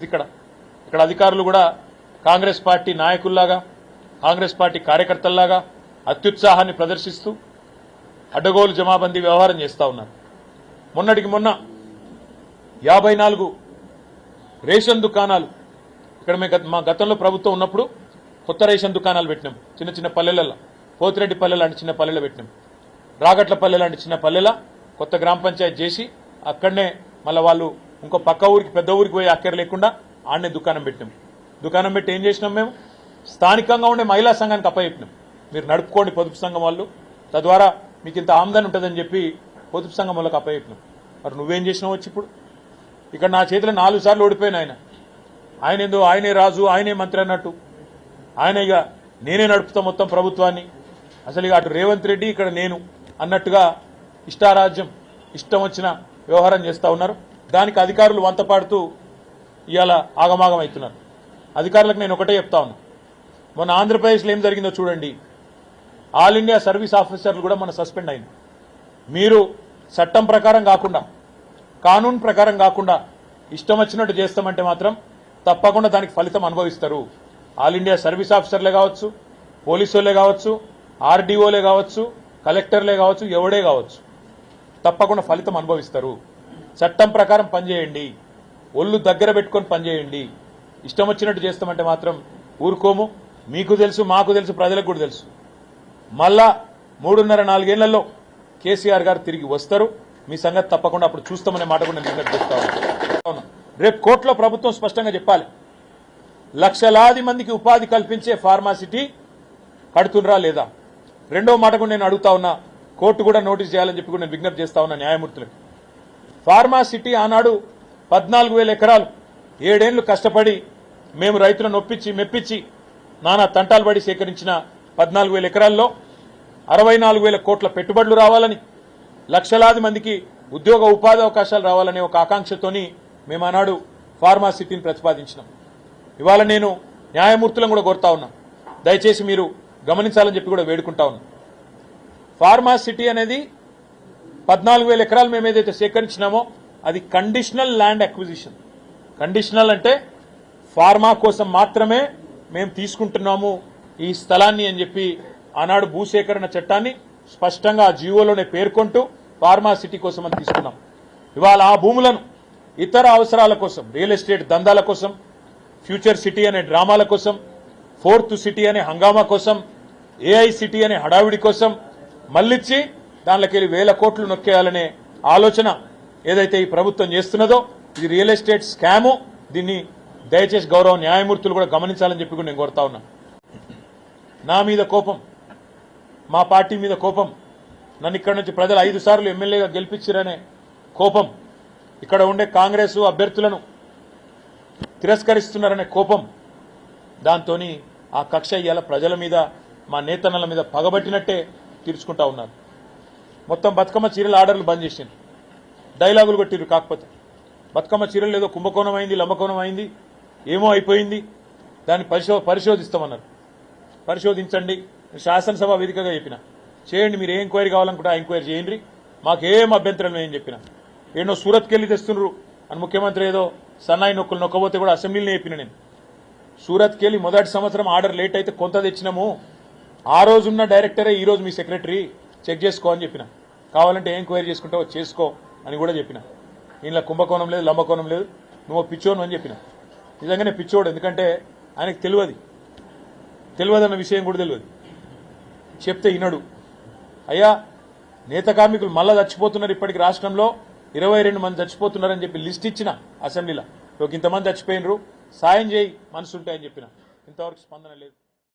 ఇది ఇక్కడ ఇక్కడ అధికారులు కూడా కాంగ్రెస్ పార్టీ నాయకుల్లాగా కాంగ్రెస్ పార్టీ కార్యకర్తల్లాగా అత్యుత్సాహాన్ని ప్రదర్శిస్తూ అడ్డగోలు జమాబందీ వ్యవహారం చేస్తూ ఉన్నారు. మొన్నటికి మొన్న యాభై నాలుగు రేషన్ దుకాణాలు ఇక్కడ మేము గత- మా గతంలో ప్రభుత్వం ఉన్నప్పుడు కొత్త రేషన్ దుకాణాలు పెట్టినాం. చిన్న చిన్న పల్లెలలో పోతిరెడ్డి పల్లె లాంటి చిన్న పల్లెలు పెట్టినాం. రాగట్ల పల్లె లాంటి చిన్న పల్లెల కొత్త గ్రామ పంచాయతీ చేసి అక్కడనే మళ్ళీ వాళ్ళు ఇంకో పక్క ఊరికి పెద్ద ఊరికి పోయి అక్కర లేకుండా ఆడనే దుకాణం పెట్టినాం. దుకాణం పెట్టి ఏం చేసినాం మేము? స్థానికంగా ఉండే మహిళా సంఘానికి అప్పచెప్పినాం. మీరు నడుపుకోండి పొదుపు సంఘం వాళ్ళు. తద్వారా మీకు ఇంత ఆమ్దాని ఉంటుందని చెప్పి పొదుపు సంఘం వాళ్ళకి అప్పచెప్పినాం. మరి నువ్వేం చేసినావు వచ్చి ఇప్పుడు? ఇక్కడ నా చేతిలో నాలుగు సార్లు ఓడిపోయిన ఆయన. ఆయన ఏందో ఆయనే రాజు ఆయనే మంత్రి అన్నట్టు. ఆయన ఇక నేనే నడుపుతా మొత్తం ప్రభుత్వాన్ని. అసలు ఇక అటు రేవంత్ రెడ్డి ఇక్కడ నేను అన్నట్టుగా ఇష్టారాజ్యం ఇష్టం వచ్చిన వ్యవహారం చేస్తూ ఉన్నారు. దానికి అధికారులు వంతపాడుతూ ఇవాళ ఆగమాగం అవుతున్నారు అధికారులకు నేను ఒకటే చెప్తా ఉన్నా. మొన్న ఆంధ్రప్రదేశ్లో ఏం జరిగిందో చూడండి. ఆల్ ఇండియా సర్వీస్ ఆఫీసర్లు కూడా మన సస్పెండ్ అయింది మీరు చట్టం ప్రకారం కాకుండా కానూన్ ప్రకారం కాకుండా ఇష్టం వచ్చినట్టు చేస్తామంటే మాత్రం తప్పకుండా దానికి ఫలితం అనుభవిస్తారు. ఆల్ ఇండియా సర్వీస్ ఆఫీసర్లే కావచ్చు పోలీసు కావచ్చు ఆర్డీఓలే కావచ్చు కలెక్టర్లే కావచ్చు ఎవడే కావచ్చు. తప్పకుండా ఫలితం అనుభవిస్తారు. చట్టం ప్రకారం పనిచేయండి. ఒళ్ళు దగ్గర పెట్టుకొని పనిచేయండి. ఇష్టం వచ్చినట్టు చేస్తామంటే మాత్రం ఊరుకోము. మీకు తెలుసు మాకు తెలుసు ప్రజలకు కూడా తెలుసు. మళ్ళా మూడున్నర నాలుగేళ్ళలో కేసీఆర్ గారు తిరిగి వస్తారు. మీ సంగతి తప్పకుండా అప్పుడు చూస్తామనే మాట కూడా నేను విజ్ఞప్తి చేస్తా రేపు కోర్టులో ప్రభుత్వం స్పష్టంగా చెప్పాలి. లక్షలాది మందికి ఉపాధి కల్పించే ఫార్మాసిటీ కడుతుండ్రా లేదా? రెండో మాట కూడా నేను అడుగుతా ఉన్నా. కోర్టు కూడా నోటీస్ చేయాలని చెప్పి కూడా నేను విజ్ఞప్తి చేస్తా ఉన్నా న్యాయమూర్తులకు. ఫార్మాసిటీ ఆనాడు పద్నాలుగు వేల ఎకరాలు. ఏడేళ్ళు కష్టపడి మేము రైతులను ఒప్పించి మెప్పించి నానా తంటాలు పడి సేకరించిన పద్నాలుగు వేల ఎకరాల్లో అరవై నాలుగు వేల కోట్ల పెట్టుబడులు రావాలని లక్షలాది మందికి ఉద్యోగ ఉపాధి అవకాశాలు రావాలనే ఒక ఆకాంక్షతోని మేము ఆనాడు ఫార్మాసిటీని ప్రతిపాదించినాం. ఇవాళ నేను న్యాయమూర్తులను కూడా కోరుతా ఉన్నా. దయచేసి మీరు గమనించాలని చెప్పి కూడా వేడుకుంటా ఉన్నా. ఫార్మా సిటీ అనేది పద్నాలుగు వేల ఎకరాలు మేము ఏదైతే సేకరించినామో అది కండిషనల్ ల్యాండ్ అక్విజిషన్ కండిషనల్ అంటే ఫార్మా కోసం మాత్రమే మేము తీసుకుంటున్నాము ఈ స్థలాన్ని అని చెప్పి ఆనాడు భూసేకరణ చట్టాన్ని స్పష్టంగా ఆ జీవోలోనే పేర్కొంటూ ఫార్మా సిటీ కోసం అని తీసుకున్నాం. ఇవాళ ఆ భూములను ఇతర అవసరాల కోసం రియల్ ఎస్టేట్ దందాల కోసం ఫ్యూచర్ సిటీ అనే డ్రామాల కోసం ఫోర్త్ సిటీ అనే హంగామా కోసం ఏఐ సిటీ అనే హడావిడి కోసం మళ్ళిచ్చి దాంట్లోకి వెళ్ళి వేల కోట్లు నొక్కేయాలనే ఆలోచన ఏదైతే ఈ ప్రభుత్వం చేస్తున్నదో ఇది రియల్ ఎస్టేట్ స్కాము. దీన్ని దయచేసి గౌరవ న్యాయమూర్తులు కూడా గమనించాలని చెప్పి కూడా నేను కోరుతా ఉన్నా. నా మీద కోపం మా పార్టీ మీద కోపం నన్ను ఇక్కడ నుంచి ప్రజలు ఐదు సార్లు ఎమ్మెల్యేగా గెలిపించారనే కోపం ఇక్కడ ఉండే కాంగ్రెస్ అభ్యర్థులను తిరస్కరిస్తున్నారనే కోపం దాంతో ఆ కక్ష ఇవాళ ప్రజల మీద మా నేతన్నల మీద పగబట్టినట్టే తీర్చుకుంటా ఉన్నారు. మొత్తం బతుకమ్మ చీరల ఆర్డర్లు బంద్ చేసింది డైలాగులు కొట్టిరు కాకపోతే. బతుకమ్మ చీరలు ఏదో కుంభకోణం అయింది లంబకోణం అయింది ఏమో అయిపోయింది. దాన్ని పరిశో పరిశోధిస్తామన్నారు. పరిశోధించండి. శాసనసభ వేదికగా చెప్పిన. చేయండి మీరు ఏ ఎంక్వైరీ కావాలనుకుంటే ఆ ఎంక్వైరీ చేయండి. మాకేం అభ్యంతరం లేదని చెప్పిన. ఏనో సూరత్కి వెళ్ళి తెస్తున్నారు అని ముఖ్యమంత్రి ఏదో సన్నాయి నొక్కులు నొక్కబోతే కూడా అసెంబ్లీని చెప్పిన నేను. సూరత్కి వెళ్ళి మొదటి సంవత్సరం ఆర్డర్ లేట్ అయితే కొంత తెచ్చినాము. ఆ రోజున్న డైరెక్టరే ఈరోజు మీ సెక్రటరీ. చెక్ చేసుకో అని చెప్పిన. కావాలంటే ఏం క్వైరీ చేసుకుంటావో చేసుకో అని కూడా చెప్పిన. ఇంట్లో కుంభకోణం లేదు లంబకోణం లేదు. నువ్వు పిచ్చోను అని చెప్పిన. నిజంగానే పిచ్చోడు ఎందుకంటే ఆయనకు తెలియదు. తెలియదన్న విషయం కూడా తెలియదు. చెప్తే ఇనడు అయ్యా నేత కార్మికులు మళ్ళా చచ్చిపోతున్నారు ఇప్పటికి రాష్ట్రంలో. ఇరవై రెండు మంది చచ్చిపోతున్నారని చెప్పి లిస్ట్ ఇచ్చిన అసెంబ్లీలో. ఇంతమంది చచ్చిపోయినరు. సాయం చేయి మనసుంటాయని చెప్పిన. ఇంతవరకు స్పందన లేదు.